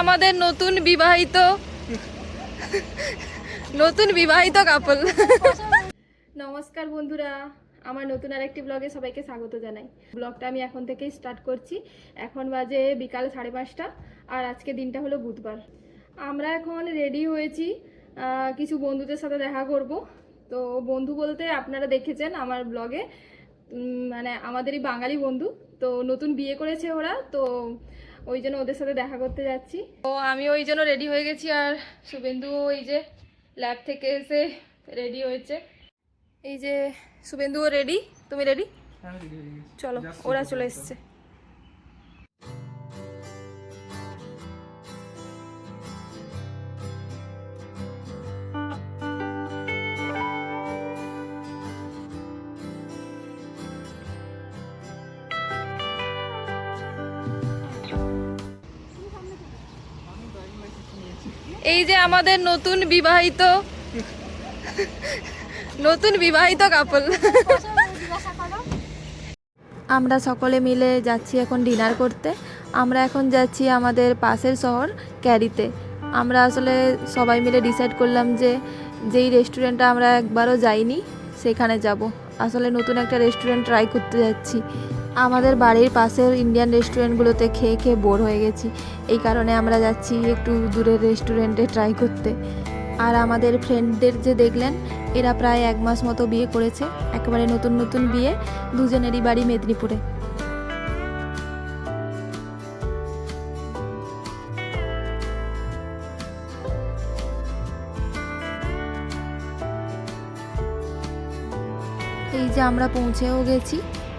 আমাদের নতুন বিবাহিত নতুন বিবাহিত কাপল নমস্কার বন্ধুরা, আমার নতুন আরেকটি ব্লগে সবাইকে স্বাগত জানাই। ব্লগটা আমি এখন থেকেই স্টার্ট করছি। এখন বাজে বিকাল সাড়ে পাঁচটা, আর আজকে দিনটা হলো বুধবার। আমরা এখন রেডি হয়েছি কিছু বন্ধুদের সাথে দেখা করব। তো বন্ধু বলতে আপনারা দেখেছেন আমার ব্লগে মানে আমাদেরই বাঙালি বন্ধু। তো নতুন বিয়ে করেছে ওরা, তো ওই জন্য ওদের সাথে দেখা করতে যাচ্ছি। তো আমি ওই জন্য রেডি হয়ে গেছি আর শুভেন্দু ওই যে ল্যাব থেকে এসে রেডি হয়েছে। এই যে শুভেন্দুও রেডি তুমি রেডি চলো ওরা চলে এসছে। এই যে আমাদের নতুন বিবাহিত নতুন বিবাহিত কাপল আমরা সকলে মিলে যাচ্ছি এখন ডিনার করতে। আমরা এখন যাচ্ছি আমাদের পাশের শহর, ক্যারিতে। আমরা আসলে সবাই মিলে ডিসাইড করলাম যে যেই রেস্টুরেন্টটা আমরা একবারও যাইনি, সেখানে যাব। আসলে নতুন একটা রেস্টুরেন্ট ট্রাই করতে যাচ্ছি। আমাদের বাড়ির পাশের ইন্ডিয়ান রেস্টুরেন্টগুলোতে খেয়ে খেয়ে বোর হয়ে গেছি। এই কারণে আমরা যাচ্ছি একটু দূরের রেস্টুরেন্টে ট্রাই করতে। আর আমাদের ফ্রেন্ডদের যে দেখলেন, এরা প্রায় এক মাস মতো বিয়ে করেছে, একেবারে নতুন নতুন বিয়ে দুজনেরই বাড়ি মেদিনীপুরে। এই যে আমরা পৌঁছেও গেছি।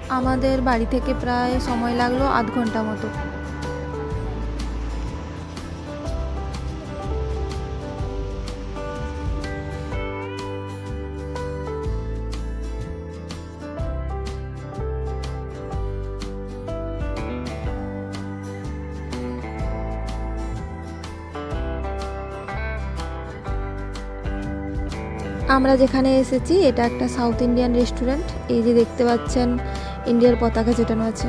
আমাদের বাড়ি থেকে প্রায় সময় লাগল আধ ঘণ্টা মতো। আমরা যেখানে এসেছি, এটা একটা সাউথ ইন্ডিয়ান রেস্টুরেন্ট এই যে দেখতে পাচ্ছেন ইন্ডিয়ার পতাকা চেটানো আছে।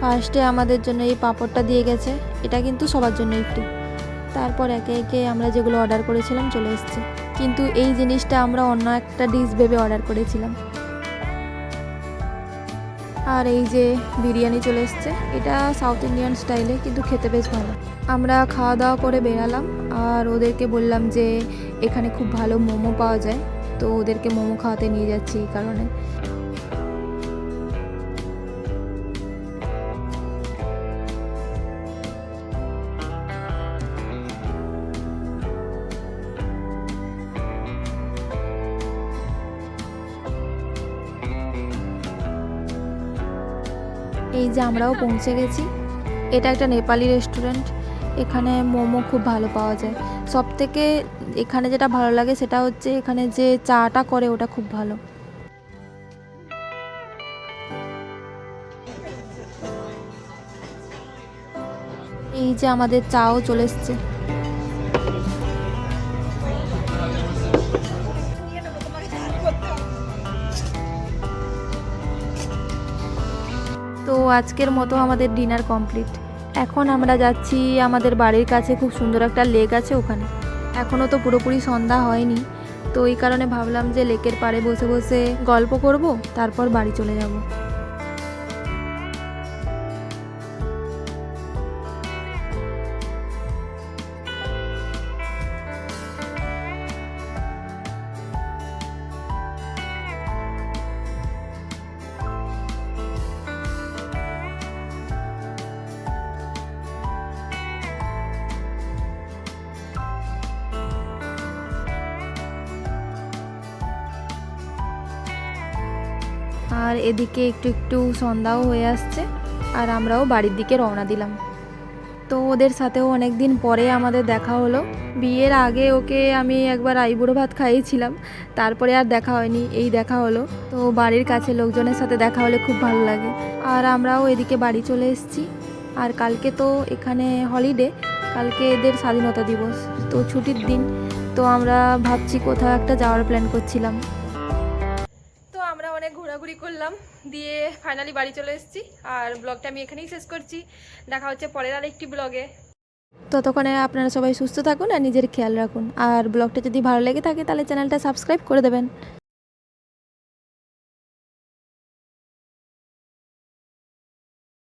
ফার্স্টে আমাদের জন্য এই পাঁপড়টা দিয়ে গেছে। এটা কিন্তু সবার জন্য একটু তারপর একে একে আমরা যেগুলো অর্ডার করেছিলাম চলে এসেছে। কিন্তু এই জিনিসটা আমরা অন্য একটা ডিশ ভেবে অর্ডার করেছিলাম। আর এই যে বিরিয়ানি চলে এসছে, এটা সাউথ ইন্ডিয়ান স্টাইলে কিন্তু খেতে বেশ ভালো। আমরা খাওয়া দাওয়া করে বেরালাম, আর ওদেরকে বললাম যে এখানে খুব ভালো মোমো পাওয়া যায়, তো ওদেরকে মোমো খাওয়াতে নিয়ে যাচ্ছি এই কারণে। এই যে আমরাও পৌঁছে গেছি। এটা একটা নেপালি রেস্টুরেন্ট এখানে মোমো খুব ভালো পাওয়া যায়। সব থেকে এখানে যেটা ভালো লাগে সেটা হচ্ছে এখানে যে চাটা করে ওটা খুব ভালো। এই যে আমাদের চাও চলে এসছে। তো আজকের মতো আমাদের ডিনার কমপ্লিট। এখন আমরা যাচ্ছি আমাদের বাড়ির কাছে, খুব সুন্দর একটা লেক আছে ওখানে। এখনও তো পুরোপুরি সন্ধ্যা হয়নি, তো এই কারণে ভাবলাম যে লেকের পাড়ে বসে বসে গল্প করব, তারপর বাড়ি চলে যাব। আর এদিকে একটু একটু সন্ধ্যাও হয়ে আসছে, আর আমরাও বাড়ির দিকে রওনা দিলাম। তো ওদের সাথেও অনেক দিন পরে আমাদের দেখা হলো। বিয়ের আগে ওকে আমি একবার আইবুড়ো ভাত খাইয়েছিলাম, তারপরে আর দেখা হয়নি, এই দেখা হলো। তো বাড়ির কাছে লোকজনের সাথে দেখা হলে খুব ভালো লাগে। আর আমরাও এদিকে বাড়ি চলে এসেছি। আর কালকে তো এখানে হলিডে কালকে এদের স্বাধীনতা দিবস, তো ছুটির দিন। তো আমরা ভাবছি কোথাও একটা যাওয়ার প্ল্যান করছিলাম। অনেক ঘোরাঘুরি করলাম, দিয়ে ফাইনালি বাড়ি চলে এসেছি। আর ব্লগটা আমি এখানেই শেষ করছি। দেখা হচ্ছে পরের আরেকটি ব্লগে ততক্ষণে আপনারা সবাই সুস্থ থাকুন আর নিজের খেয়াল রাখুন। আর ব্লগটা যদি ভালো লেগে থাকে, তাহলে চ্যানেলটা সাবস্ক্রাইব করে দেবেন।